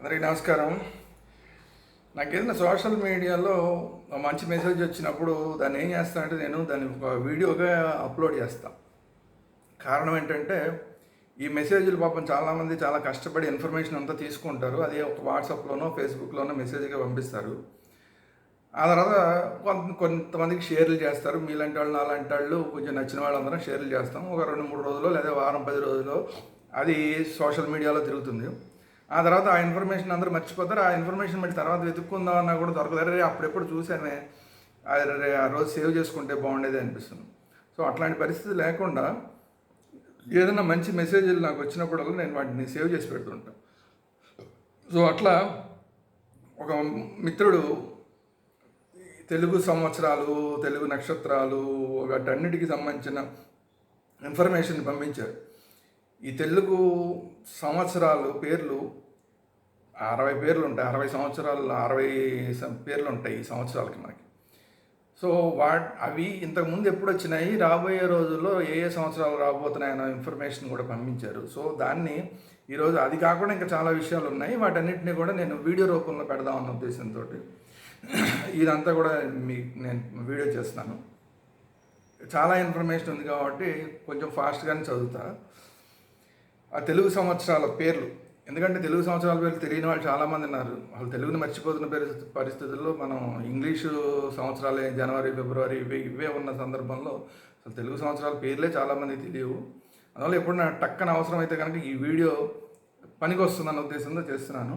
అందరికీ నమస్కారం. నాకు ఏదైనా సోషల్ మీడియాలో మంచి మెసేజ్ వచ్చినప్పుడు దాన్ని ఏం చేస్తానంటే నేను దాన్ని ఒక వీడియోగా అప్లోడ్ చేస్తాను కారణం ఏంటంటే ఈ మెసేజ్లు పాపం చాలామంది చాలా కష్టపడి ఇన్ఫర్మేషన్ అంతా తీసుకుంటారు. అది ఒక వాట్సాప్లోనో ఫేస్బుక్లోనో మెసేజ్గా పంపిస్తారు. ఆ తర్వాత కొంత కొంతమందికి షేర్లు చేస్తారు. మీలాంటి వాళ్ళు నాలాంటి వాళ్ళు కొంచెం నచ్చిన వాళ్ళందరం షేర్లు చేస్తాం. ఒక రెండు మూడు రోజులు లేదా వారం పది రోజులు అది సోషల్ మీడియాలో తిరుగుతుంది. ఆ తర్వాత ఆ ఇన్ఫర్మేషన్ అందరూ మర్చిపోతారు. ఆ ఇన్ఫర్మేషన్ మళ్ళీ తర్వాత వెతుక్కుందాం అన్నా కూడా దొరకదు. అరే అప్పుడెప్పుడు చూసానే అరే ఆ రోజు సేవ్ చేసుకుంటే బాగుండేది అనిపిస్తుంది. సో అట్లాంటి పరిస్థితి లేకుండా ఏదైనా మంచి మెసేజ్లు నాకు వచ్చినప్పుడల్లా నేను వాటిని సేవ్ చేసి పెడుతుంటాను సో అట్లా ఒక మిత్రుడు తెలుగు సంవత్సరాలు తెలుగు నక్షత్రాలు వాటన్నిటికీ సంబంధించిన ఇన్ఫర్మేషన్ పంపించారు. ఈ తెలుగు సంవత్సరాలు పేర్లు అరవై పేర్లు ఉంటాయి అరవై సంవత్సరాలు అరవై పేర్లు ఉంటాయి ఈ సంవత్సరాలకి మనకి. సో వా అవి ఇంతకుముందు ఎప్పుడు వచ్చినాయి? రాబోయే రోజుల్లో ఏ ఏ సంవత్సరాలు రాబోతున్నాయి ఇన్ఫర్మేషన్ కూడా పంపించారు. సో దాన్ని ఈరోజు అది కాకుండా ఇంకా చాలా విషయాలు ఉన్నాయి. వాటన్నిటిని కూడా నేను వీడియో రూపంలో పెడదామన్న ఉద్దేశంతో ఇదంతా కూడా మీ నేను వీడియో చేస్తాను చాలా ఇన్ఫర్మేషన్ ఉంది కాబట్టి కొంచెం ఫాస్ట్గానే చదువుతా. ఆ తెలుగు సంవత్సరాల పేర్లు. ఎందుకంటే తెలుగు సంవత్సరాల పేర్లు తెలియని వాళ్ళు చాలామంది ఉన్నారు. వాళ్ళు తెలుగుని మర్చిపోతున్న పరిస్థితి పరిస్థితుల్లో మనం ఇంగ్లీషు సంవత్సరాలే జనవరి ఫిబ్రవరి ఇవే ఇవే ఉన్న సందర్భంలో అసలు తెలుగు సంవత్సరాల పేర్లే చాలామంది తెలియవు. అందువల్ల ఎప్పుడైనా టక్కన అవసరమైతే కనుక ఈ వీడియో పనికి వస్తుందన్న ఉద్దేశంతో చేస్తున్నాను.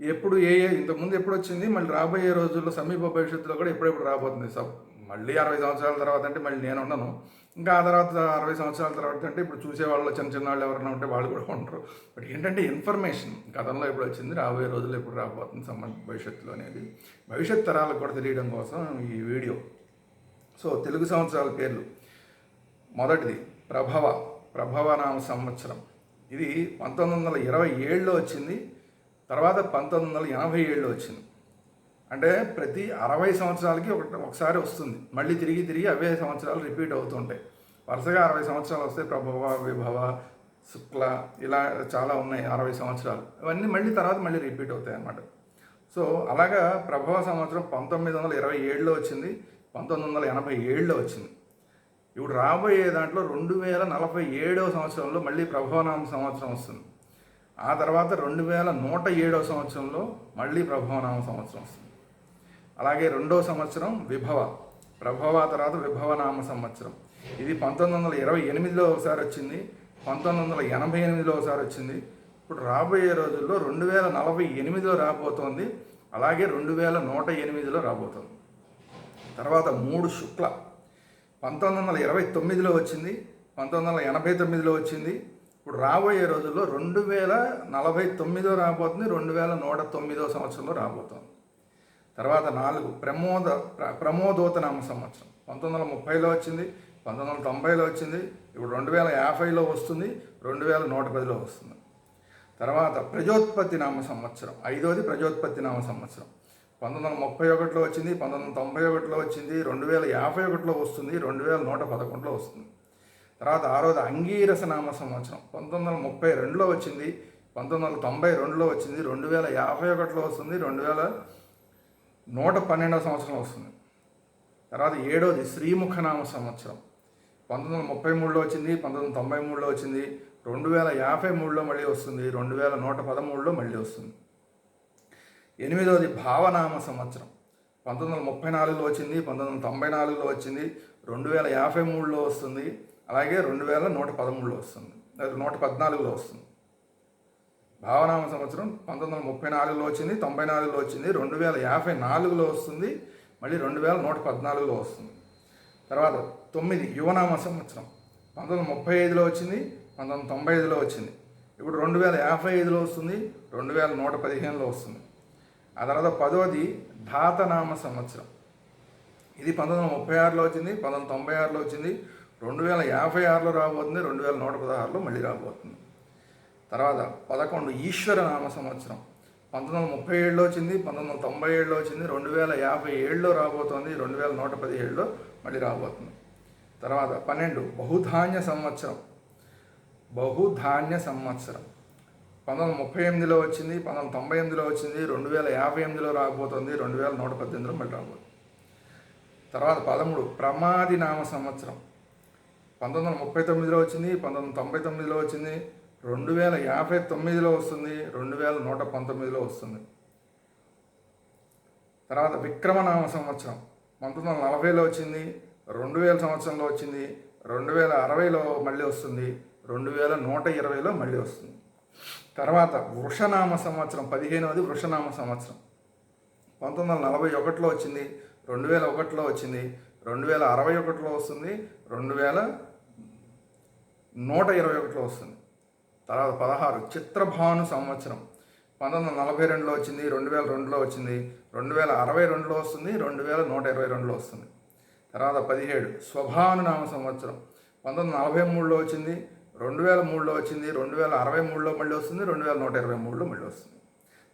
ఎప్పుడు ఏ ఏ ఇంతకుముందు ఎప్పుడు వచ్చింది మళ్ళీ రాబోయే రోజుల్లో సమీప భవిష్యత్తులో కూడా ఎప్పుడెప్పుడు రాబోతుంది? సబ్ మళ్ళీ అరవై సంవత్సరాల తర్వాత అంటే మళ్ళీ నేను ఉండను. ఇంకా ఆ తర్వాత అరవై సంవత్సరాల తర్వాత అంటే ఇప్పుడు చూసే వాళ్ళు చిన్న చిన్న వాళ్ళు ఎవరైనా ఉంటే వాళ్ళు కూడా ఉంటారు బట్ ఏంటంటే ఇన్ఫర్మేషన్ గతంలో ఎప్పుడు వచ్చింది రాబోయే రోజుల్లో ఎప్పుడు రాబోతుంది సంబంధ భవిష్యత్తులో అనేది. భవిష్యత్ తరాలకు కూడా తెలియడం కోసం ఈ వీడియో. సో తెలుగు సంవత్సరాల పేర్లు. మొదటిది ప్రభవ ప్రభవనామ సంవత్సరం. ఇది పంతొమ్మిది వందల ఇరవై ఏడులో వచ్చింది తర్వాత పంతొమ్మిది వందల ఎనభై ఏడులో వచ్చింది. అంటే ప్రతి అరవై సంవత్సరాలకి ఒక ఒకసారి వస్తుంది. మళ్ళీ తిరిగి తిరిగి అవే సంవత్సరాలు రిపీట్ అవుతుంటాయి వరుసగా అరవై సంవత్సరాలు వస్తాయి ప్రభవ విభవ శుక్ల ఇలా చాలా ఉన్నాయి అరవై సంవత్సరాలు. ఇవన్నీ మళ్ళీ తర్వాత మళ్ళీ రిపీట్ అవుతాయి అన్నమాట. సో అలాగా ప్రభవ సంవత్సరం పంతొమ్మిది వందల ఇరవై ఏడులో వచ్చింది. పంతొమ్మిది వందల ఎనభై ఏడులో వచ్చింది. ఇప్పుడు రాబోయే దాంట్లో రెండు వేల నలభై ఏడవ సంవత్సరంలో మళ్ళీ ప్రభవనామ సంవత్సరం వస్తుంది. ఆ తర్వాత రెండు వేల నూట ఏడవ సంవత్సరంలో మళ్ళీ ప్రభవనామ సంవత్సరం వస్తుంది. అలాగే రెండవ సంవత్సరం విభవ. ప్రభవ తర్వాత విభవనామ సంవత్సరం. ఇది పంతొమ్మిది వందల ఇరవై ఎనిమిదిలో ఒకసారి వచ్చింది. పంతొమ్మిది వందల ఎనభై ఎనిమిదిలో ఒకసారి వచ్చింది. ఇప్పుడు రాబోయే రోజుల్లో రెండు వేల నలభై ఎనిమిదిలో రాబోతోంది. అలాగే రెండు వేల నూట ఎనిమిదిలో రాబోతోంది. తర్వాత మూడు శుక్ల. పంతొమ్మిది వందల ఇరవై తొమ్మిదిలో వచ్చింది. పంతొమ్మిది వందల ఎనభై తొమ్మిదిలో వచ్చింది. ఇప్పుడు రాబోయే రోజుల్లో రెండు వేల నలభై తొమ్మిదో రాబోతుంది. రెండు వేల నూట తొమ్మిదో సంవత్సరంలో రాబోతోంది. తర్వాత నాలుగు ప్రమోద ప్ర- ప్రమోదోతనామ సంవత్సరం. పంతొమ్మిది వందల ముప్పైలో వచ్చింది పంతొమ్మిది వందల తొంభైలో వచ్చింది ఇప్పుడు రెండు వేల యాభైలో వస్తుంది రెండు వేల నూట పదిలో వస్తుంది. తర్వాత ప్రజోత్పత్తి నామ సంవత్సరం ఐదోది ప్రజోత్పత్తి నామ సంవత్సరం. పంతొమ్మిది వందల ముప్పై ఒకటిలో వచ్చింది పంతొమ్మిది వందల తొంభై ఒకటిలో వచ్చింది రెండు వేల యాభై ఒకటిలో వస్తుంది రెండు వేల నూట పదకొండులో వస్తుంది. తర్వాత ఆరోది అంగీరస నామ సంవత్సరం పంతొమ్మిది వందల ముప్పై రెండులో వచ్చింది పంతొమ్మిది వందల తొంభై రెండులో వచ్చింది రెండు వేల యాభై ఒకటిలో వస్తుంది రెండు వేల నూట పన్నెండవ సంవత్సరం వస్తుంది. తర్వాత ఏడోది శ్రీముఖనామ సంవత్సరం. పంతొమ్మిది వందల ముప్పై మూడులో వచ్చింది పంతొమ్మిది వందల తొంభై మూడులో వచ్చింది రెండు వేల యాభై మూడులో మళ్ళీ వస్తుంది రెండు వేల నూట పదమూడులో మళ్ళీ వస్తుంది. ఎనిమిదవది భావనామ సంవత్సరం. పంతొమ్మిది వందల ముప్పై నాలుగులో వచ్చింది పంతొమ్మిది వందల తొంభై నాలుగులో వచ్చింది రెండు వేల యాభై మూడులో వస్తుంది అలాగే రెండు వేల నూట పదమూడులో వస్తుంది. నూట పద్నాలుగులో వస్తుంది. భావనామ సంవత్సరం పంతొమ్మిది వందల ముప్పై నాలుగులో వచ్చింది తొంభై నాలుగులో వచ్చింది రెండు వేల యాభై నాలుగులో వస్తుంది మళ్ళీ రెండు వేల నూట పద్నాలుగులో వస్తుంది. తర్వాత తొమ్మిది యువనామ సంవత్సరం పంతొమ్మిది వందల ముప్పై ఐదులో వచ్చింది పంతొమ్మిది వందల తొంభై ఐదులో వచ్చింది. ఇప్పుడు రెండు వేల యాభై ఐదులో వస్తుంది రెండు వేల నూట పదిహేనులో వస్తుంది. ఆ తర్వాత పదవది ధాతనామ సంవత్సరం. ఇది పంతొమ్మిది వందల ముప్పై ఆరులో వచ్చింది పంతొమ్మిది వందల తొంభై ఆరులో వచ్చింది రెండు వేల యాభై ఆరులో రాబోతుంది రెండు వేల నూట పదహారులో మళ్ళీ రాబోతుంది. తర్వాత పదకొండు ఈశ్వర నామ సంవత్సరం. పంతొమ్మిది వందల ముప్పై ఏడులో వచ్చింది పంతొమ్మిది వందల తొంభై ఏడులో వచ్చింది రెండు వేల యాభై ఏడులో రాబోతోంది రెండు వేల నూట పదిహేడులో మళ్ళీ రాబోతుంది. తర్వాత పన్నెండు బహుధాన్య సంవత్సరం. బహుధాన్య సంవత్సరం. పంతొమ్మిది వందల ముప్పై ఎనిమిదిలో వచ్చింది పంతొమ్మిది వందల తొంభై ఎనిమిదిలో వచ్చింది రెండు వేల యాభై ఎనిమిదిలో రాబోతుంది రెండు వేల నూట పద్దెనిమిదిలో మళ్ళీ రాబోతుంది. తర్వాత పదమూడు ప్రమాది నామ సంవత్సరం. పంతొమ్మిది వందల ముప్పై తొమ్మిదిలో వచ్చింది పంతొమ్మిది వందల తొంభై తొమ్మిదిలో వచ్చింది రెండు వేల యాభై తొమ్మిదిలో వస్తుంది రెండు వేల నూట పంతొమ్మిదిలో వస్తుంది. తర్వాత విక్రమనామ సంవత్సరం పంతొమ్మిది వందల నలభైలో వచ్చింది రెండు వేల సంవత్సరంలో వచ్చింది రెండు వేల అరవైలో మళ్ళీ వస్తుంది రెండు వేల నూట ఇరవైలో మళ్ళీ వస్తుంది. తర్వాత వృషనామ సంవత్సరం పదిహేనవది వృషనామ సంవత్సరం. పంతొమ్మిది వందల నలభై ఒకటిలో వచ్చింది రెండు వేల ఒకటిలో వచ్చింది రెండు వేల అరవై ఒకటిలో వస్తుంది రెండు వేల నూట ఇరవై ఒకటిలో వస్తుంది. తర్వాత పదహారు చిత్రభాను సంవత్సరం. పంతొమ్మిది వందల నలభై రెండులో వచ్చింది రెండు వేల రెండులో వచ్చింది రెండు వేల అరవై రెండులో వస్తుంది రెండు వేల నూట ఇరవై రెండులో వస్తుంది. తర్వాత పదిహేడు స్వభానునామ సంవత్సరం. పంతొమ్మిది వందల నలభై మూడులో వచ్చింది రెండు వేల మూడులో వచ్చింది రెండు వేల అరవై మూడులో మళ్ళీ వస్తుంది రెండు వేల నూట ఇరవై మూడులో మళ్ళీ వస్తుంది.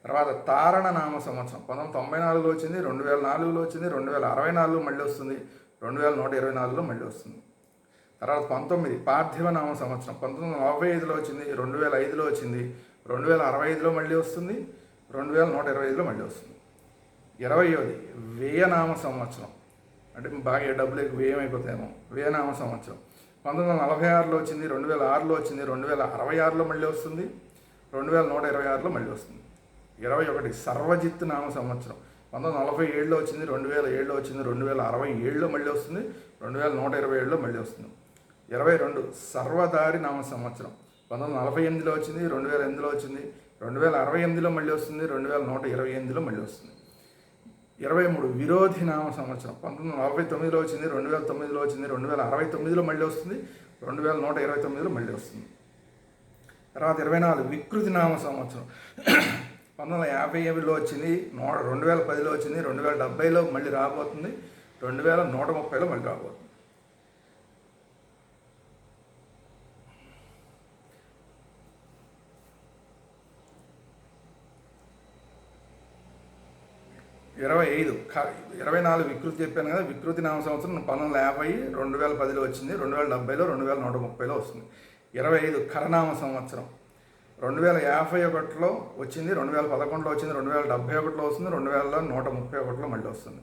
తర్వాత తారణ నామ సంవత్సరం. పంతొమ్మిది వందల తొంభై నాలుగులో వచ్చింది రెండు వేల నాలుగులో వచ్చింది రెండు వేల అరవై నాలుగులో మళ్ళీ వస్తుంది రెండు వేల నూట ఇరవై నాలుగులో మళ్ళీ వస్తుంది. తర్వాత పంతొమ్మిది పార్థివ నామ సంవత్సరం. పంతొమ్మిది వందల నలభై ఐదులో వచ్చింది రెండు వేల ఐదులో వచ్చింది రెండు వేల అరవై ఐదులో మళ్ళీ వస్తుంది రెండు వేల నూట ఇరవై ఐదులో మళ్ళీ వస్తుంది. ఇరవయోది వ్యయనామ సంవత్సరం. అంటే బాగా డబ్బులు ఎక్కువ వ్యయమైపోతాయేమో వ్యయనామ సంవత్సరం. పంతొమ్మిది వందల నలభై ఆరులో వచ్చింది రెండు వేల ఆరులో వచ్చింది రెండు వేల అరవై ఆరులో మళ్ళీ వస్తుంది రెండు వేల నూట ఇరవై ఆరులో మళ్ళీ వస్తుంది. ఇరవై ఒకటి సర్వజిత్ నామ సంవత్సరం. పంతొమ్మిది వందల నలభై ఏడులో వచ్చింది రెండు వేల ఏడులో వచ్చింది రెండు వేల అరవై ఏడులో మళ్ళీ వస్తుంది రెండు వేల నూట ఇరవై ఏడులో మళ్ళీ వస్తుంది. ఇరవై రెండు సర్వదారి నామ సంవత్సరం. పంతొమ్మిది వందల నలభై ఎనిమిదిలో వచ్చింది రెండు వేల ఎనిమిదిలో వచ్చింది రెండు వేల అరవై ఎనిమిదిలో మళ్ళీ వస్తుంది రెండు వేల నూట ఇరవై ఎనిమిదిలో మళ్ళీ వస్తుంది. ఇరవై మూడు విరోధి నామ సంవత్సరం. పంతొమ్మిది వందల నలభై తొమ్మిదిలో వచ్చింది రెండు వేల తొమ్మిదిలో వచ్చింది రెండు వేల అరవై తొమ్మిదిలో మళ్ళీ వస్తుంది రెండు వేల నూట ఇరవై తొమ్మిదిలో మళ్ళీ వస్తుంది. తర్వాత ఇరవై నాలుగు వికృతి నామ సంవత్సరం. పంతొమ్మిది వందల యాభై ఎనిమిదిలో వచ్చింది నూ రెండు వేల పదిలో వచ్చింది రెండు వేల డెబ్బైలో మళ్ళీ రాబోతుంది రెండు వేల నూట ముప్పైలో మళ్ళీ రాబోతుంది. ఇరవై ఐదు క- ఇరవై నాలుగు వికృతి చెప్పాను కదా వికృతి నామ సంవత్సరం పంతొమ్మిది వందల యాభై రెండు వేల పదిలో వచ్చింది రెండు వేల డెబ్బైలో రెండు వేల నూట ముప్పైలో వస్తుంది ఇరవై ఐదు కరనామ సంవత్సరం రెండు వేల యాభై ఒకటిలో వచ్చింది రెండు వేల పదకొండులో వచ్చింది రెండు వేల డెబ్బై ఒకటిలో వస్తుంది రెండు వేల నూట ముప్పై ఒకటిలో మళ్ళీ వస్తుంది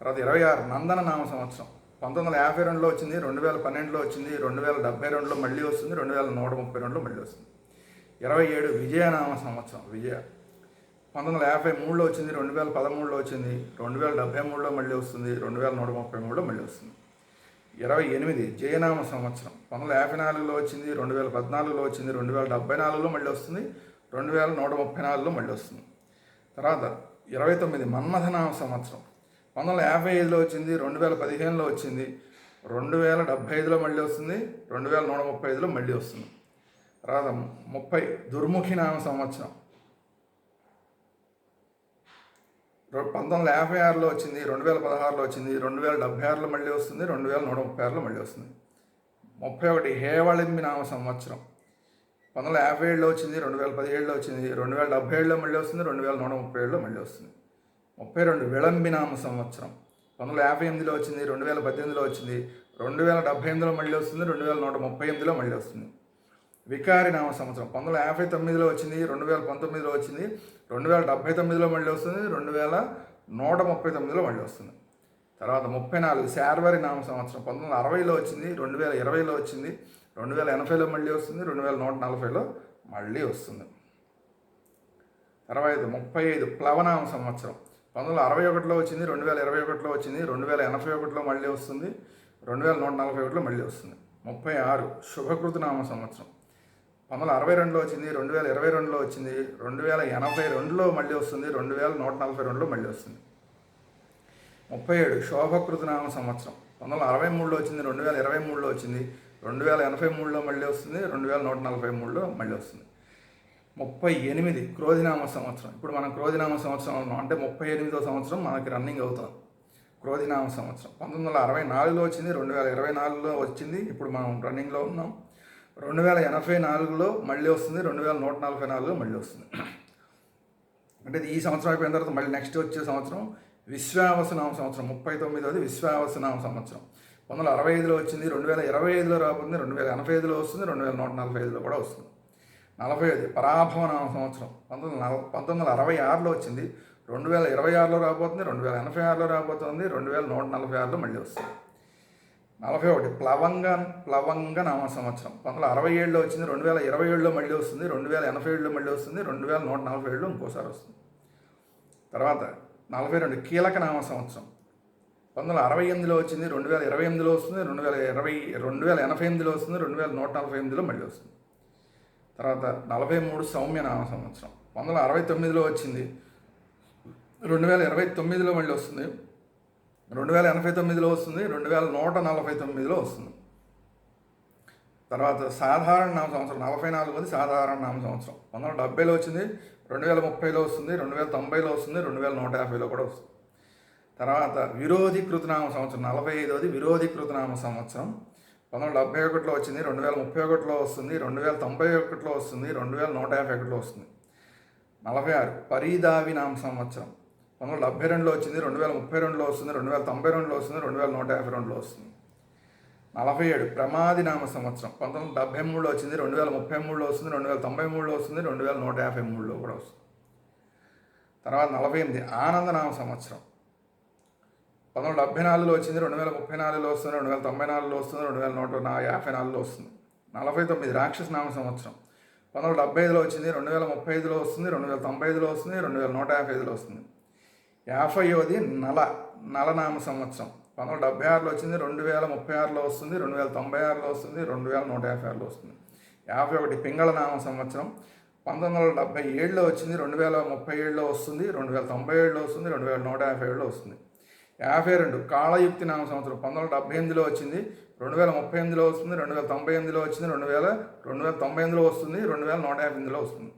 తర్వాత ఇరవై ఆరు నందన నామ సంవత్సరం పంతొమ్మిది వందల యాభై రెండులో వచ్చింది రెండు వేల పన్నెండులో వచ్చింది రెండు వేల డెబ్బై రెండులో మళ్ళీ వస్తుంది రెండు వేల నూట ముప్పై రెండులో మళ్ళీ వస్తుంది ఇరవై ఏడు విజయనామ సంవత్సరం విజయ పంతొమ్మిది వందల యాభై మూడులో వచ్చింది రెండు వేల పదమూడులో వచ్చింది రెండు వేల డెబ్బై మూడులో మళ్ళీ వస్తుంది రెండు వేల నూట ముప్పై మూడులో మళ్ళీ వస్తుంది. ఇరవై ఎనిమిది జయనామ సంవత్సరం. పంతొమ్మిది వందల యాభై నాలుగులో వచ్చింది రెండు వేల పద్నాలుగులో వచ్చింది రెండు వేల డెబ్బై నాలుగులో మళ్ళీ వస్తుంది రెండు వేల నూట ముప్పై నాలుగులో మళ్ళీ వస్తుంది. తర్వాత ఇరవై తొమ్మిది మన్మథనామ సంవత్సరం. పంతొమ్మిది వందల యాభై ఐదులో వచ్చింది రెండు వేల పదిహేనులో వచ్చింది రెండు వేల డెబ్బై ఐదులో మళ్ళీ వస్తుంది రెండు వేల నూట ముప్పై ఐదులో మళ్ళీ వస్తుంది. తర్వాత ముప్పై దుర్ముఖి నామ సంవత్సరం. పంతొమ్మిది వందల యాభై ఆరులో వచ్చింది రెండు వేల పదహారులో వచ్చింది రెండు వేల డెబ్బై ఆరులో మళ్ళీ వస్తుంది రెండు వేల నూట ముప్పై ఆరులో మళ్ళీ వస్తుంది ముప్పై ఒకటి హేవళింబి నామ సంవత్సరం పంతొమ్మిది వందల యాభై ఏడులో వచ్చింది రెండు వేల పదిహేడులో వచ్చింది రెండు వేల డెబ్బై ఏడులో మళ్ళీ వస్తుంది రెండు వేల నూట ముప్పై ఏడులో మళ్ళీ వస్తుంది ముప్పై రెండు విళంబి నామ సంవత్సరం పంతొమ్మిది వందల యాభై ఎనిమిదిలో వచ్చింది రెండు వేల పద్దెనిమిదిలో వచ్చింది రెండు వేల డెబ్బై ఎనిమిదిలో మళ్ళీ వస్తుంది రెండు వేల నూట ముప్పై ఎనిమిదిలో మళ్ళీ వస్తుంది వికారి నామ సంవత్సరం పంతొమ్మిది వందల యాభై తొమ్మిదిలో వచ్చింది రెండు వేల పంతొమ్మిదిలో వచ్చింది రెండు వేల డెబ్బై తొమ్మిదిలో మళ్ళీ వస్తుంది రెండు వేల నూట ముప్పై తొమ్మిదిలో మళ్ళీ వస్తుంది. తర్వాత ముప్పై నాలుగు శార్వరి నామ సంవత్సరం పంతొమ్మిది వందల అరవైలో వచ్చింది రెండు వేల ఇరవైలో వచ్చింది రెండు వేల ఎనభైలో మళ్ళీ వస్తుంది రెండు వేల నూట నలభైలో మళ్ళీ వస్తుంది. తర్వాత ముప్పై ఐదు ప్లవనామ సంవత్సరం పంతొమ్మిది వందల అరవై ఒకటిలో వచ్చింది రెండు వేల ఇరవై ఒకటిలో వచ్చింది రెండు వేల ఎనభై ఒకటిలో మళ్ళీ వస్తుంది రెండు వేల నూట నలభై ఒకటిలో మళ్ళీ వస్తుంది. ముప్పై ఆరు శుభకృతనామ సంవత్సరం పంతొమ్మిది వందల అరవై రెండులో వచ్చింది రెండు వేల ఇరవై రెండులో వచ్చింది రెండు వేల ఎనభై రెండులో మళ్ళీ వస్తుంది రెండు వేల నూట నలభై రెండులో మళ్ళీ వస్తుంది. ముప్పై ఏడు శోభకృతనామ సంవత్సరం. పంతొమ్మిది వందల అరవై మూడులో వచ్చింది రెండు వేల ఇరవై మూడులో వచ్చింది రెండు వేల ఎనభై మూడులో మళ్ళీ వస్తుంది రెండు వేల నూట నలభై మూడులో మళ్ళీ వస్తుంది. ముప్పై ఎనిమిది క్రోధినామ సంవత్సరం. ఇప్పుడు మనం క్రోధినామ సంవత్సరం అంటే ముప్పై ఎనిమిదో సంవత్సరం మనకి రన్నింగ్ అవుతుంది క్రోధినామ సంవత్సరం. పంతొమ్మిది వందల అరవై నాలుగులో వచ్చింది రెండు వేల ఇరవై నాలుగులో వచ్చింది ఇప్పుడు మనం రన్నింగ్లో ఉన్నాం. రెండు వేల ఎనభై నాలుగులో మళ్ళీ వస్తుంది రెండు వేల నూట నలభై నాలుగులో మళ్ళీ వస్తుంది. అంటే ఇది ఈ సంవత్సరం అయిపోయిన తర్వాత మళ్ళీ నెక్స్ట్ వచ్చే సంవత్సరం విశ్వావసనామ సంవత్సరం ముప్పై తొమ్మిదవది విశ్వావసనామ సంవత్సరం. పంతొమ్మిది వందల అరవై ఐదులో వచ్చింది రెండు వేల ఇరవై ఐదులో రాబోతుంది రెండు వేల ఎనభై ఐదులో వస్తుంది రెండు వేల నూట నలభై ఐదులో కూడా వస్తుంది. నలభై ఐదు పరాభవనామ సంవత్సరం. పంతొమ్మిది నల పంతొమ్మిది వందల అరవై ఆరులో వచ్చింది రెండు వేల ఇరవై ఆరులో రాబోతుంది రెండు వేల ఎనభై ఆరులో రాబోతుంది రెండు వేల నూట నలభై ఆరులో మళ్ళీ వస్తుంది. నలభై ఒకటి ప్లవంగ ప్లవంగ నామ సంవత్సరం. పంతొమ్మిది వందల అరవై ఏడులో వచ్చింది రెండు వేల ఇరవై ఏడులో మళ్ళీ వస్తుంది రెండు వేల ఎనభై ఏడులో మళ్ళీ వస్తుంది రెండు వేల నూట నలభై ఏడులో ఇంకోసారి వస్తుంది. తర్వాత నలభై రెండు కీలక నామ సంవత్సరం. పంతొమ్మిది వందల అరవై ఎనిమిదిలో వచ్చింది రెండు వేల ఇరవై ఎనిమిదిలో వస్తుంది రెండు వేల ఇరవై రెండు వేల ఎనభై ఎనిమిదిలో వస్తుంది రెండు వేల నూట నలభై ఎనిమిదిలో మళ్ళీ వస్తుంది. తర్వాత నలభై మూడు సౌమ్య నామ సంవత్సరం. పంతొమ్మిది వందల అరవై తొమ్మిదిలో వచ్చింది రెండు వేల ఇరవై తొమ్మిదిలో మళ్ళీ వస్తుంది రెండు వేల ఎనభై తొమ్మిదిలో వస్తుంది రెండు వేల నూట నలభై తొమ్మిదిలో వస్తుంది. తర్వాత సాధారణ నామ సంవత్సరం నలభై నాలుగోది సాధారణ నామ సంవత్సరం. వందల డెబ్బైలో వచ్చింది రెండు వేల ముప్పైలో వస్తుంది రెండు వేల తొంభైలో వస్తుంది రెండు వేల నూట యాభైలో కూడా వస్తుంది. తర్వాత విరోధీకృత నామ సంవత్సరం నలభై ఐదోది విరోధీకృత నామ సంవత్సరం. పంతొమ్మిది వందల డెబ్బై ఒకటిలో వచ్చింది రెండు వేల ముప్పై ఒకటిలో వస్తుంది రెండు వేల తొంభై ఒకటిలో వస్తుంది రెండు వేల నూట యాభై ఒకటిలో వస్తుంది. నలభై ఆరు పరీదావి నామ సంవత్సరం. పంతొమ్మిది వందల డెబ్బై రెండులో వచ్చింది రెండు వేల ముప్పై రెండులో వస్తుంది రెండు వేల తొంభై రెండులో వస్తుంది రెండు వేల నూట యాభై రెండులో వస్తుంది. నలభై ఏడు ప్రమాది నామ సంవత్సరం. పంతొమ్మిది వందల డెబ్బై మూడులో వచ్చింది రెండు వేల ముప్పై మూడులో వస్తుంది రెండు వేల తొంభై మూడులో వస్తుంది రెండు వేల నూట యాభై మూడులో కూడా వస్తుంది. తర్వాత నలభై ఎనిమిది ఆనందనామ సంవత్సరం. పంతొమ్మిది వందల డెబ్బై నాలుగులో వచ్చింది రెండు వేల ముప్పై నాలుగులో వస్తుంది రెండు వేల తొంభై నాలుగులో వస్తుంది రెండు వేల నూట యాభై నాలుగులో వస్తుంది. నలభై తొమ్మిది రాక్షస నామ సంవత్సరం. పంతొమ్మిది వందల డెబ్బై ఐదులో వచ్చింది రెండు వేల ముప్పై ఐదులో వస్తుంది రెండు వేల తొంభై ఐదులో వస్తుంది రెండు వేల నూట యాభై ఐదులో వస్తుంది. యాభైవది నల నలనామ సంవత్సరం పంతొమ్మిది డెబ్బై ఆరులో వచ్చింది రెండు వేల ముప్పై ఆరులో వస్తుంది రెండు వేల తొంభై ఆరులో వస్తుంది రెండు వేల నూట యాభై ఆరులో వస్తుంది యాభై ఒకటి పింగళ నామ సంవత్సరం పంతొమ్మిది వందల డెబ్బై ఏడులో వచ్చింది రెండు వేల ముప్పై ఏడులో వస్తుంది రెండు వేల తొంభై ఏడులో వస్తుంది రెండు వేల నూట యాభై ఏడులో వస్తుంది యాభై రెండు కాళయుక్తి నామ సంవత్సరం పంతొమ్మిది వందల డెబ్బై ఎనిమిదిలో వచ్చింది రెండు వేల ముప్పై ఎనిమిదిలో వస్తుంది రెండు వేల తొంభై ఎనిమిదిలో వచ్చింది రెండు వేల రెండు వేల తొంభై ఎనిమిదిలో వస్తుంది రెండు వేల నూట యాభై ఎనిమిదిలో వస్తుంది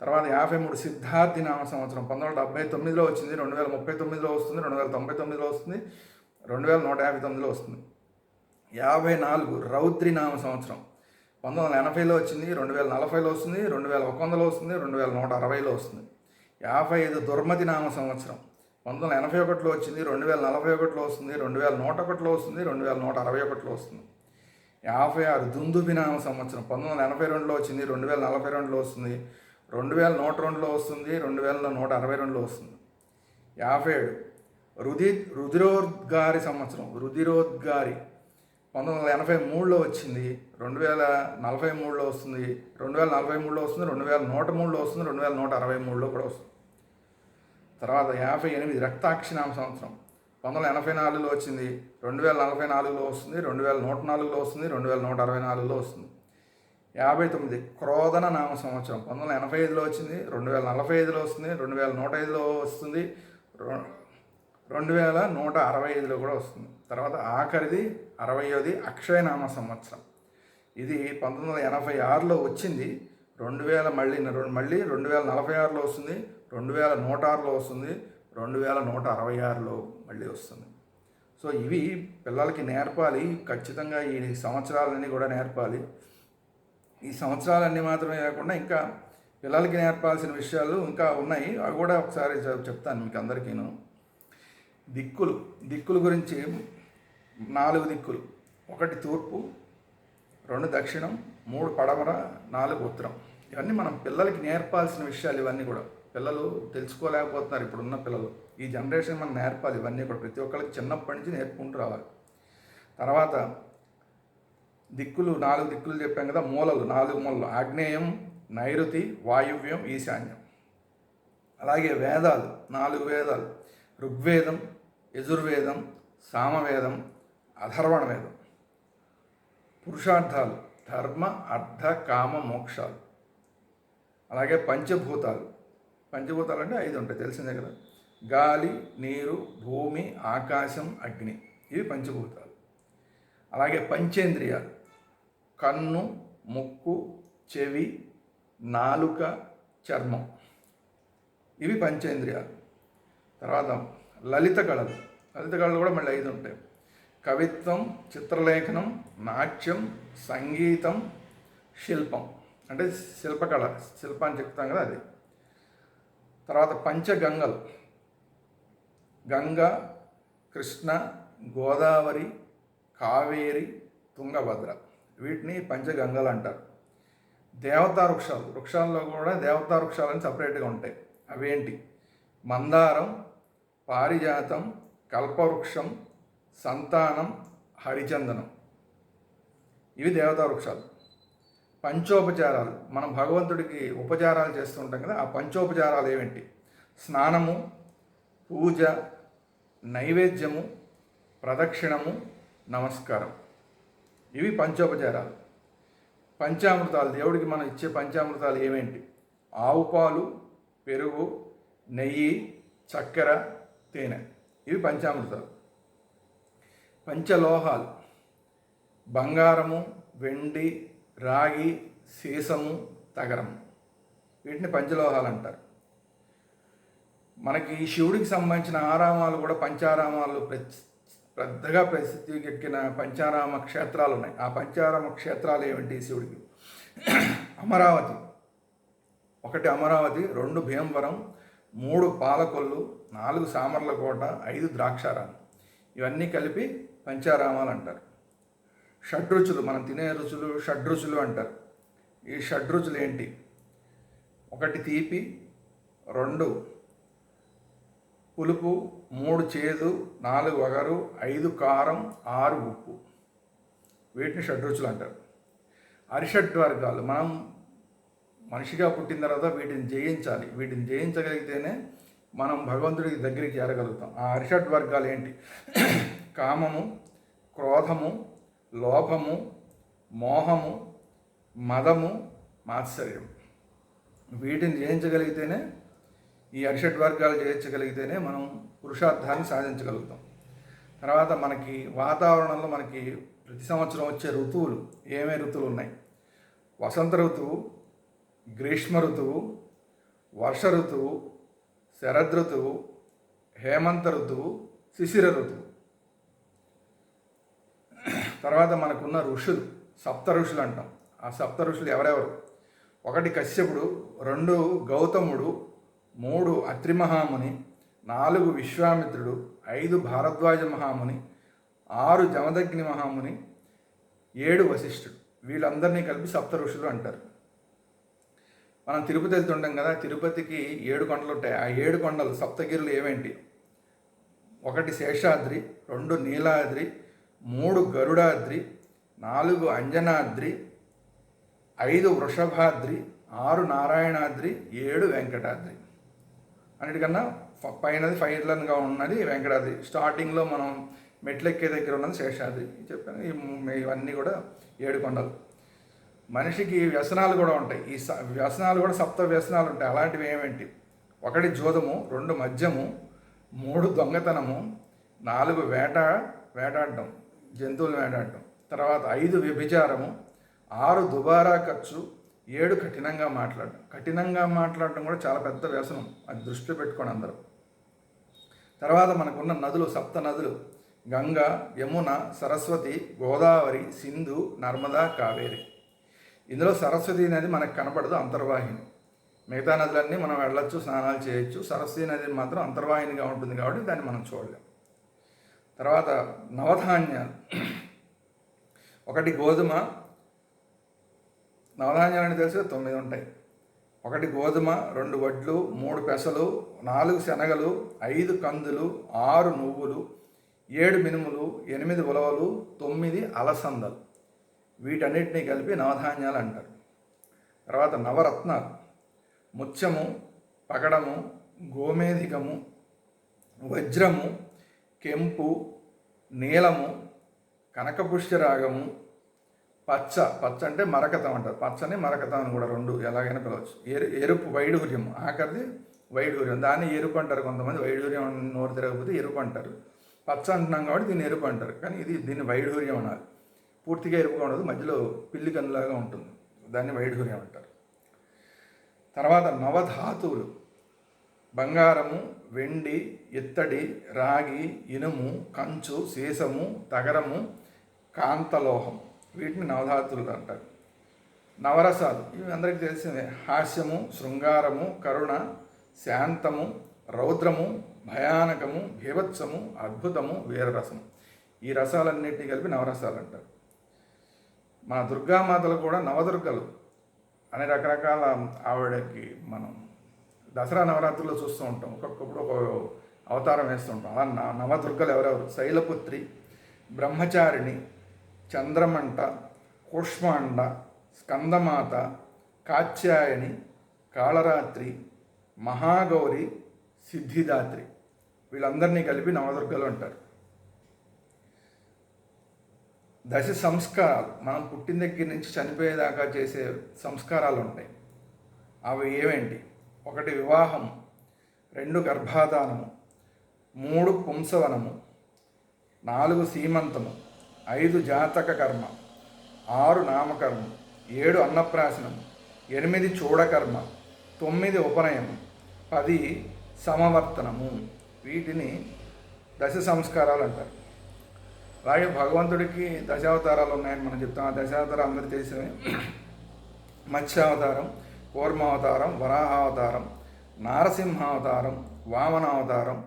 తర్వాత యాభై మూడు సిద్ధార్థి నామ సంవత్సరం పంతొమ్మిది వందల డెబ్బై తొమ్మిదిలో వచ్చింది రెండు వేల ముప్పై తొమ్మిదిలో వస్తుంది రెండు వేల తొంభై తొమ్మిదిలో వస్తుంది రెండు వేల నూట యాభై తొమ్మిదిలో వస్తుంది యాభై నాలుగు రౌద్రి నామ సంవత్సరం పంతొమ్మిది వందల ఎనభైలో వచ్చింది రెండు వేల నలభైలో వస్తుంది రెండు వేల ఒక వందలో వస్తుంది రెండు వేల నూట అరవైలో వస్తుంది యాభై ఐదు దుర్మతి నామ సంవత్సరం పంతొమ్మిది వందల ఎనభై ఒకటిలో వచ్చింది రెండు వేల నలభై ఒకటిలో వస్తుంది రెండు వేల నూట ఒకటిలో వస్తుంది రెండు వేల నూట అరవై ఒకటిలో వస్తుంది యాభై ఆరు దుందుబి నామ సంవత్సరం పంతొమ్మిది వందల ఎనభై రెండులో వచ్చింది రెండు వేల నలభై రెండులో వస్తుంది రెండు వేల నూట రెండులో వస్తుంది రెండు వేల నూట అరవై రెండులో వస్తుంది. యాభై ఏడు. రుధి రుధిరోద్గారి సంవత్సరం రుధిరోద్గారి పంతొమ్మిది వందల ఎనభై మూడులో వచ్చింది రెండు వేల నలభై మూడులో వస్తుంది రెండు వేల నలభై మూడులో వస్తుంది రెండు వేల నూట మూడులో వస్తుంది రెండు వేల నూట అరవై మూడులో కూడా వస్తుంది. తర్వాత యాభై ఎనిమిది రక్తాక్షినామ సంవత్సరం పంతొమ్మిది వందల ఎనభై నాలుగులో వచ్చింది రెండు వేల నలభై నాలుగులో వస్తుంది రెండు వేల నూట నాలుగులో వస్తుంది రెండు వేల నూట అరవై నాలుగులో వస్తుంది. యాభై తొమ్మిది. క్రోధన నామ సంవత్సరం. పంతొమ్మిది వందల ఎనభై ఐదులో వచ్చింది రెండు వేల నలభై ఐదులో వస్తుంది రెండు వేల నూట ఐదులో వస్తుంది రెండు వేల నూట అరవై ఐదులో కూడా వస్తుంది. తర్వాత ఆఖరిది అరవయోది అక్షయనామ సంవత్సరం. ఇది పంతొమ్మిది వందల ఎనభై ఆరులో వచ్చింది రెండు వేల మళ్ళీ మళ్ళీ రెండు వేల నలభై ఆరులో వస్తుంది రెండు వేల నూట ఆరులో వస్తుంది రెండు వేల నూట అరవై ఆరులో మళ్ళీ వస్తుంది. సో ఇవి పిల్లలకి నేర్పాలి ఖచ్చితంగా ఈ సంవత్సరాలన్నీ కూడా నేర్పాలి. ఈ సంవత్సరాలన్నీ మాత్రమే కాకుండా ఇంకా పిల్లలకి నేర్పాల్సిన విషయాలు ఇంకా ఉన్నాయి. అవి కూడా ఒకసారి చెప్తాను మీకు అందరికీను. దిక్కులు. దిక్కుల గురించి నాలుగు దిక్కులు. ఒకటి తూర్పు రెండు దక్షిణం మూడు పడమర నాలుగు ఉత్తరం. ఇవన్నీ మనం పిల్లలకి నేర్పాల్సిన విషయాలు ఇవన్నీ కూడా. పిల్లలు తెలుసుకోలేకపోతున్నారు ఇప్పుడున్న పిల్లలు. ఈ జనరేషన్ మనం నేర్పాలి. ఇవన్నీ కూడా ప్రతి ఒక్కరికి చిన్నప్పటి నుంచి నేర్పుకుంటూ రావాలి. తర్వాత దిక్కులు నాలుగు దిక్కులు చెప్పాం కదా మూలలు నాలుగు మూలలు. ఆగ్నేయం నైరుతి వాయువ్యం ఈశాన్యం. అలాగే వేదాలు నాలుగు వేదాలు. ఋగ్వేదం యజుర్వేదం సామవేదం అధర్వణ వేదం పురుషార్థాలు ధర్మ అర్థ కామ మోక్షాలు. అలాగే పంచభూతాలు. పంచభూతాలు అంటే ఐదు ఉంటాయి తెలిసిందే కదా. గాలి నీరు భూమి ఆకాశం అగ్ని. ఇవి పంచభూతాలు. అలాగే పంచేంద్రియాలు. కన్ను ముక్కు చెవి నాలుక చర్మం. ఇవి పంచేంద్రియాలు. తర్వాత లలిత కళలు. లలిత కళలు కూడా మళ్ళీ ఐదు ఉంటాయి. కవిత్వం చిత్రలేఖనం నాట్యం సంగీతం శిల్పం. అంటే శిల్పకళ శిల్పాన్ని చెప్తాం కదా అది. తర్వాత పంచగంగలు. గంగ కృష్ణ గోదావరి కావేరి తుంగభద్ర. వీటిని పంచగంగలు అంటారు. దేవతా వృక్షాలు వృక్షాల్లో కూడా దేవతా వృక్షాలని సపరేట్గా ఉంటాయి. అవేంటి మందారం పారిజాతం కల్పవృక్షం సంతానం హరిచందనం. ఇవి దేవతా వృక్షాలు. పంచోపచారాలు. మనం భగవంతుడికి ఉపచారాలు చేస్తుంటాం కదా ఆ పంచోపచారాలు ఏమిటి స్నానము పూజ నైవేద్యము ప్రదక్షిణము నమస్కారం. ఇవి పంచోపచారాలు. పంచామృతాలు దేవుడికి మనం ఇచ్చే పంచామృతాలు ఏమేంటి? ఆవు పాలు పెరుగు నెయ్యి చక్కెర తేనె. ఇవి పంచామృతాలు. పంచలోహాలు. బంగారము వెండి రాగి సీసము తగరం వీటిని పంచలోహాలు అంటారు. మనకి శివుడికి సంబంధించిన ఆరామాలు కూడా పంచారామాలు ప్రతి పెద్దగా ప్రసిద్ధికెక్కిన పంచారామ క్షేత్రాలు ఉన్నాయి ఆ పంచారామ క్షేత్రాలు ఏమిటి శివుడికి? అమరావతి. ఒకటి అమరావతి రెండు భీమవరం మూడు పాలకొల్లు నాలుగు సామర్లకోట ఐదు ద్రాక్షారామం ఇవన్నీ కలిపి పంచారామాలు అంటారు. షడ్రుచులు మనం తినే రుచులు షడ్రుచులు అంటారు. ఈ షడ్రుచులు ఏంటి? ఒకటి తీపి రెండు పులుపు మూడు చేదు నాలుగు వగరు ఐదు కారం ఆరు ఉప్పు. వీటిని షడ్రుచులు అంటారు. అరిషడ్ వర్గాలు. మనం మనిషిగా పుట్టిన తర్వాత వీటిని జయించాలి. వీటిని జయించగలిగితేనే మనం భగవంతుడికి దగ్గరికి చేరగలుగుతాం. ఆ అరిషడ్ వర్గాలు ఏంటి? కామము క్రోధము లోభము మోహము మదము మాత్సర్యం. వీటిని జయించగలిగితేనే ఈ అరిషడ్ వర్గాలు చేర్చగలిగితేనే మనం పురుషార్థాన్ని సాధించగలుగుతాం. తర్వాత మనకి వాతావరణంలో మనకి ప్రతి సంవత్సరం వచ్చే ఋతువులు ఏమే ఋతువులు ఉన్నాయి? వసంత ఋతువు గ్రీష్మ ఋతువు వర్ష ఋతువు శరద్ ఋతువు హేమంత ఋతువు శిశిర ఋతువు. తర్వాత మనకున్న ఋషులు సప్త ఋషులు అంటాం. ఆ సప్త ఋషులు ఎవరెవరు? ఒకటి కశ్యపుడు రెండు గౌతముడు మూడు అత్రి మహాముని నాలుగు విశ్వామిత్రుడు ఐదు భారద్వాజ మహాముని ఆరు జమదగ్ని మహాముని ఏడు వశిష్ఠుడు. వీళ్ళందరినీ కలిపి సప్త ఋషులు అంటారు. మనం తిరుపతి వెళ్తుంటాం కదా తిరుపతికి ఏడు కొండలు ఉంటాయి. ఆ ఏడు కొండలు సప్తగిరులు ఏవేంటి? ఒకటి శేషాద్రి రెండు నీలాద్రి మూడు గరుడాద్రి నాలుగు అంజనాద్రి ఐదు వృషభాద్రి ఆరు నారాయణాద్రి ఏడు వెంకటాద్రి. అన్నిటికన్నా పైనది ఫైర్లన్గా ఉన్నది వెంకటాద్రి. స్టార్టింగ్లో మనం మెట్లెక్కే దగ్గర ఉన్నది శేషాద్రి. చెప్పాను ఇవన్నీ కూడా ఏడు కొండలు. మనిషికి వ్యసనాలు కూడా ఉంటాయి. ఈ వ్యసనాలు కూడా సప్త వ్యసనాలు ఉంటాయి. అలాంటివి ఏమేంటి? ఒకటి జోదము రెండు మద్యము మూడు దొంగతనము నాలుగు వేట వేటాడడం జంతువులు వేటాడడం తర్వాత ఐదు వ్యభిచారము ఆరు దుబారా ఖర్చు ఏడు కఠినంగా మాట్లాడడం. కఠినంగా మాట్లాడడం కూడా చాలా పెద్ద వ్యసనం. అది దృష్టిలో పెట్టుకోండి అందరూ. తర్వాత మనకున్న నదులు సప్త నదులు. గంగ యమున సరస్వతి గోదావరి సింధు నర్మదా కావేరి. ఇందులో సరస్వతి నది మనకు కనపడదు అంతర్వాహిని. మిగతా నదులన్నీ మనం వెళ్ళొచ్చు స్నానాలు చేయొచ్చు. సరస్వతి నది మాత్రం అంతర్వాహినిగా ఉంటుంది కాబట్టి దాన్ని మనం చూడలేం. తర్వాత నవధాన్యాలు. ఒకటి గోధుమ నవధాన్యాలని తెలిసి తొమ్మిది ఉంటాయి. ఒకటి గోధుమ రెండు వడ్లు మూడు పెసలు నాలుగు శనగలు ఐదు కందులు ఆరు నువ్వులు ఏడు మినుములు ఎనిమిది ఉలవలు తొమ్మిది అలసందలు. వీటన్నిటినీ కలిపి నవధాన్యాలు అంటారు. తర్వాత నవరత్నాలు ముత్యము పగడము గోమేధికము వజ్రము కెంపు నీలము కనకపుష్యరాగము పచ్చ పచ్చ అంటే మరకతం అంటారు. పచ్చని మరకతం అని కూడా రెండు ఎలాగైనా పిలవచ్చు. ఎరు ఎరుపు వైడూర్యం ఆఖరిది వైడూర్యం. దాన్ని ఎరుపు అంటారు కొంతమంది. వైడూర్యం నోరు తిరగకపోతే ఎరుపు అంటారు. పచ్చ అంటున్నాం కాబట్టి దీన్ని ఎరుపు అంటారు. కానీ ఇది దీన్ని వైఢూర్యం అనాలి. పూర్తిగా ఎరుపుగా ఉండదు. మధ్యలో పిల్లి కన్నులాగా ఉంటుంది. దాన్ని వైఢూర్యం అంటారు. తర్వాత నవధాతువులు. బంగారము వెండి ఇత్తడి రాగి ఇనుము కంచు సీసము తగరము కాంతలోహం. వీటిని నవధాతులు అంటారు. నవరసాలు ఇవి అందరికీ తెలిసిందే. హాస్యము శృంగారము కరుణ శాంతము రౌద్రము భయానకము భీభత్సము అద్భుతము వీరరసము. ఈ రసాలన్నింటినీ కలిపి నవరసాలు అంటారు. మన దుర్గామాతలు కూడా నవదుర్గలు అనే రకరకాల ఆవిడకి మనం దసరా నవరాత్రుల్లో చూస్తూ ఉంటాం. ఒక్కొక్కప్పుడు ఒక అవతారం వేస్తుంటాం అలా న నవదుర్గలు ఎవరెవరు? శైలపుత్రి బ్రహ్మచారిణి చంద్రమంట కూష్మాండ స్కందమాత కాత్యాయని కాళరాత్రి మహాగౌరి సిద్ధిదాత్రి. వీళ్ళందరినీ కలిపి నవదుర్గలు అంటారు. దశ సంస్కారాలు. మనం పుట్టిన దగ్గర నుంచి చనిపోయేదాకా చేసే సంస్కారాలు ఉంటాయి. అవి ఏవేంటి? ఒకటి వివాహం రెండు గర్భాధానము మూడు పుంసవనము నాలుగు సీమంతము. ఐదు జాతక కర్మ ఆరు నామకర్మ ఏడు అన్నప్రాసనం ఎనిమిది చూడకర్మ తొమ్మిది ఉపనయనం పది సమవర్తనము. వీటిని దశ సంస్కారాలు అంటారు. అలాగే భగవంతుడికి దశావతారాలు ఉన్నాయని మనం చెప్తాం. ఆ దశావతారం అందరికీ తెలిసినవి. మత్స్యావతారం కూర్మావతారం వరాహావతారం నారసింహావతారం వామనావతారం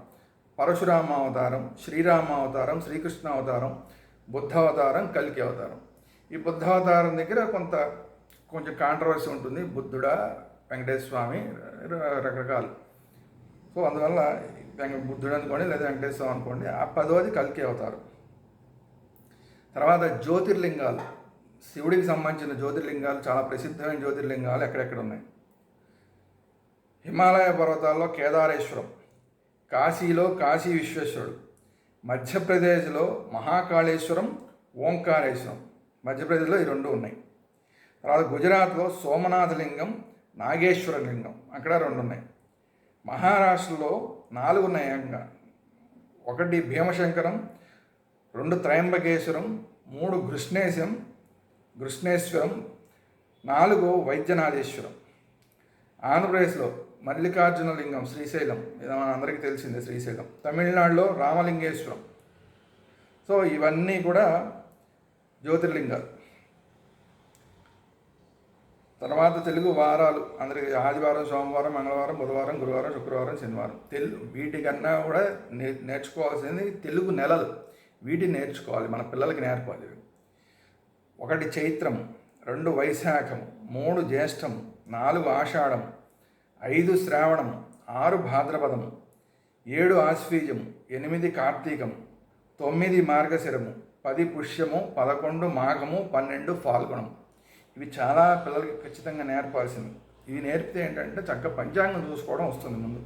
పరశురామావతారం శ్రీరామావతారం శ్రీకృష్ణ అవతారం బుద్ధావతారం కలికి అవతారం. ఈ బుద్ధావతారం దగ్గర కొంత కొంచెం కాంట్రవర్సీ ఉంటుంది. బుద్ధుడా వెంకటేశ్వర స్వామి రకరకాలు. సో అందువల్ల బుద్ధుడు అనుకోండి లేదా వెంకటేశ్వర స్వామి అనుకోండి ఆ పదవది కలికి అవతారం. తర్వాత జ్యోతిర్లింగాలు. శివుడికి సంబంధించిన జ్యోతిర్లింగాలు చాలా ప్రసిద్ధమైన జ్యోతిర్లింగాలు ఎక్కడెక్కడ ఉన్నాయి? హిమాలయ పర్వతాల్లో కేదారేశ్వరం కాశీలో కాశీ విశ్వేశ్వరుడు మధ్యప్రదేశ్లో మహాకాళేశ్వరం ఓంకారేశ్వరం. మధ్యప్రదేశ్లో ఈ రెండు ఉన్నాయి. తర్వాత గుజరాత్లో సోమనాథ లింగం నాగేశ్వర లింగం అక్కడ రెండు ఉన్నాయి. మహారాష్ట్రలో నాలుగు ఉన్నాయి ఏకంగా. ఒకటి భీమశంకరం రెండు త్రయంబకేశ్వరం మూడు కృష్ణేశం కృష్ణేశ్వరం నాలుగు వైద్యనాథేశ్వరం. ఆంధ్రప్రదేశ్లో మల్లికార్జున లింగం శ్రీశైలం. ఇది మన అందరికీ తెలిసిందే శ్రీశైలం. తమిళనాడులో రామలింగేశ్వరం. సో ఇవన్నీ కూడా జ్యోతిర్లింగాలు. తర్వాత తెలుగు వారాలు. అందరికి ఆదివారం సోమవారం మంగళవారం బుధవారం గురువారం శుక్రవారం శనివారం. తెలుగు వీటికన్నా కూడా నే నేర్చుకోవాల్సింది తెలుగు నెలలు. వీటిని నేర్చుకోవాలి. మన పిల్లలకి నేర్పాలి ఒకటి చైత్రం రెండు వైశాఖం మూడు జ్యేష్టం నాలుగు ఆషాఢం ఐదు శ్రావణం ఆరు భాద్రపదం ఏడు ఆశ్వీజం ఎనిమిది కార్తీకం తొమ్మిది మార్గశిరము పది పుష్యము పదకొండు మాఘము పన్నెండు ఫాల్గుణం ఇవి చాలా పిల్లలకి ఖచ్చితంగా నేర్పాల్సింది ఇవి నేర్పితే ఏంటంటే చక్కగా పంచాంగం చూసుకోవడం వస్తుంది ముందు.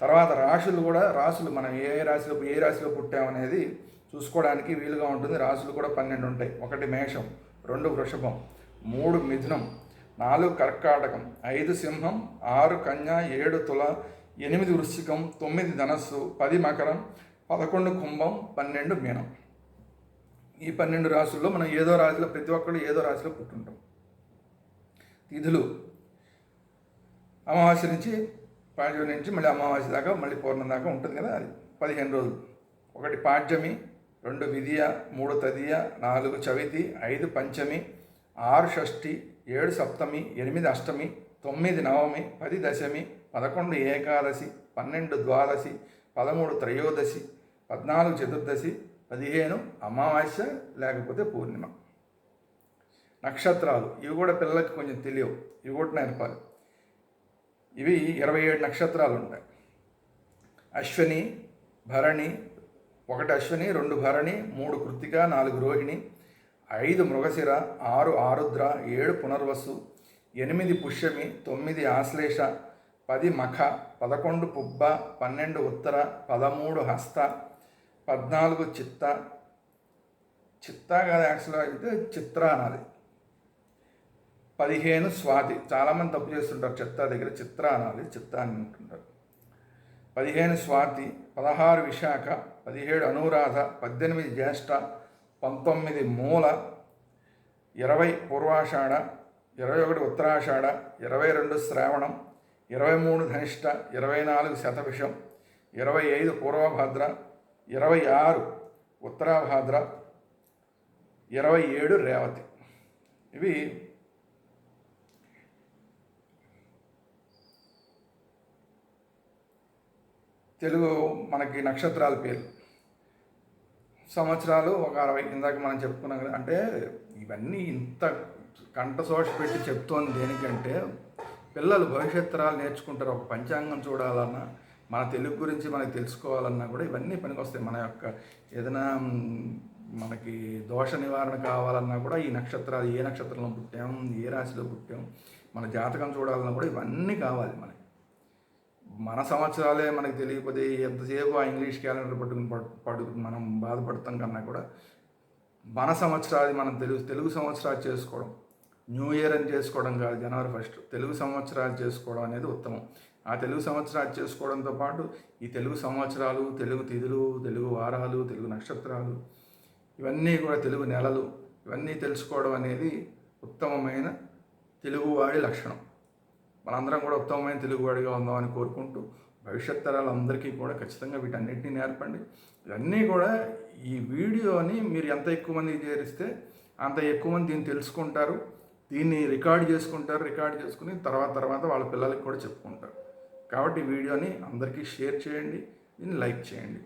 తర్వాత రాశులు కూడా రాసులు మనం ఏ రాశిలో ఏ రాశిలో పుట్టామనేది చూసుకోవడానికి వీలుగా ఉంటుంది. రాశులు కూడా పన్నెండు ఉంటాయి. ఒకటి మేషం రెండు వృషభం మూడు మిథునం నాలుగు కర్కాటకం ఐదు సింహం ఆరు కన్య ఏడు తుల ఎనిమిది వృశ్చికం తొమ్మిది ధనస్సు పది మకరం పదకొండు కుంభం పన్నెండు మీనం. ఈ పన్నెండు రాశుల్లో మనం ఏదో రాశిలో ప్రతి ఒక్కరు ఏదో రాశిలో పుట్టుంటాం. తిథులు. అమావాస్య నుంచి పాడ్యం నుంచి మళ్ళీ అమావాస్య దాకా మళ్ళీ పౌర్ణం దాకా ఉంటుంది కదా అది. పదిహేను రోజులు. ఒకటి పాడ్యమి రెండు విధియ మూడు తదియ నాలుగు చవితి ఐదు పంచమి ఆరు షష్ఠి ఏడు సప్తమి ఎనిమిది అష్టమి తొమ్మిది నవమి పది దశమి పదకొండు ఏకాదశి పన్నెండు ద్వాదశి పదమూడు త్రయోదశి పద్నాలుగు చతుర్దశి పదిహేను అమావాస్య లేకపోతే పూర్ణిమ. నక్షత్రాలు ఇవి కూడా పిల్లలకి కొంచెం తెలియవు. ఇవి కూడా నేర్పాలి. ఇవి ఇరవై ఏడు నక్షత్రాలు ఉంటాయి. అశ్విని భరణి ఒకటి అశ్విని రెండు భరణి మూడు కృతిక నాలుగు రోహిణి ఐదు మృగశిర ఆరు ఆరుద్ర ఏడు పునర్వసు ఎనిమిది పుష్యమి తొమ్మిది ఆశ్లేష పది మఖ పదకొండు పుబ్బ పన్నెండు ఉత్తర పదమూడు హస్త పద్నాలుగు చిత్త. చిత్త కాదు యాక్చువల్గా అయితే చిత్ర అనాలి. పదిహేను స్వాతి. చాలామంది తప్పు చేస్తుంటారు చిత్త దగ్గర. చిత్ర అనాలి. చిత్త అని ఉంటుంటారు పదిహేను స్వాతి పదహారు విశాఖ పదిహేడు అనురాధ పద్దెనిమిది జ్యేష్ఠ పంతొమ్మిది మూల ఇరవై పూర్వాషాఢ ఇరవై ఒకటి ఉత్తరాషాఢ ఇరవై రెండు శ్రావణం ఇరవై మూడు ధనిష్ట ఇరవై నాలుగు శతభిషం ఇరవై ఐదు పూర్వభద్ర ఇరవై ఆరు ఉత్తరాభాద్ర ఇరవై ఏడు రేవతి. ఇవి తెలుగు మనకి నక్షత్రాల పేర్లు. సంవత్సరాలు ఒక అరవై ఇందాక మనం చెప్పుకున్నాం కదా అంటే ఇవన్నీ ఇంత కంట పెట్టి చెప్తోంది దేనికంటే పిల్లలు భవిష్యత్తరాలు నేర్చుకుంటారు. ఒక పంచాంగం చూడాలన్నా మన తెలుగు గురించి మనకి తెలుసుకోవాలన్నా కూడా ఇవన్నీ పనికొస్తాయి. మన యొక్క ఏదైనా మనకి దోష నివారణ కావాలన్నా కూడా ఈ నక్షత్రాలు ఏ నక్షత్రంలో పుట్టాం ఏ రాశిలో పుట్టాం మన జాతకం చూడాలన్నా కూడా ఇవన్నీ కావాలి మనకి. మన సంవత్సరాలే మనకి తెలియకపోతే ఎంతసేపు ఆ ఇంగ్లీష్ క్యాలెండర్ పట్టుకుని పడు మనం బాధపడతాం కన్నా కూడా మన సంవత్సరాలు మనం తెలుగు తెలుగు సంవత్సరాలు చేసుకోవడం న్యూ ఇయర్ అని చేసుకోవడం కాదు జనవరి ఫస్ట్. తెలుగు సంవత్సరాలు చేసుకోవడం అనేది ఉత్తమం. ఆ తెలుగు సంవత్సరాలు చేసుకోవడంతో పాటు ఈ తెలుగు సంవత్సరాలు తెలుగు తిథులు తెలుగు వారాలు తెలుగు నక్షత్రాలు ఇవన్నీ కూడా తెలుగు నెలలు ఇవన్నీ తెలుసుకోవడం అనేది ఉత్తమమైన తెలుగువాడి లక్షణం. మనందరం కూడా ఉత్తమమైన తెలుగువాడిగా ఉందామని కోరుకుంటూ భవిష్యత్ తరాలందరికీ కూడా ఖచ్చితంగా వీటన్నిటిని నేర్పండి. ఇవన్నీ కూడా ఈ వీడియోని మీరు ఎంత ఎక్కువ మందికి చేరిస్తే అంత ఎక్కువ మంది దీన్ని తెలుసుకుంటారు. దీన్ని రికార్డ్ చేసుకుంటారు రికార్డ్ చేసుకుని తర్వాత తర్వాత వాళ్ళ పిల్లలకి కూడా చెప్పుకుంటారు. కాబట్టి వీడియోని అందరికీ షేర్ చేయండి దీన్ని లైక్ చేయండి.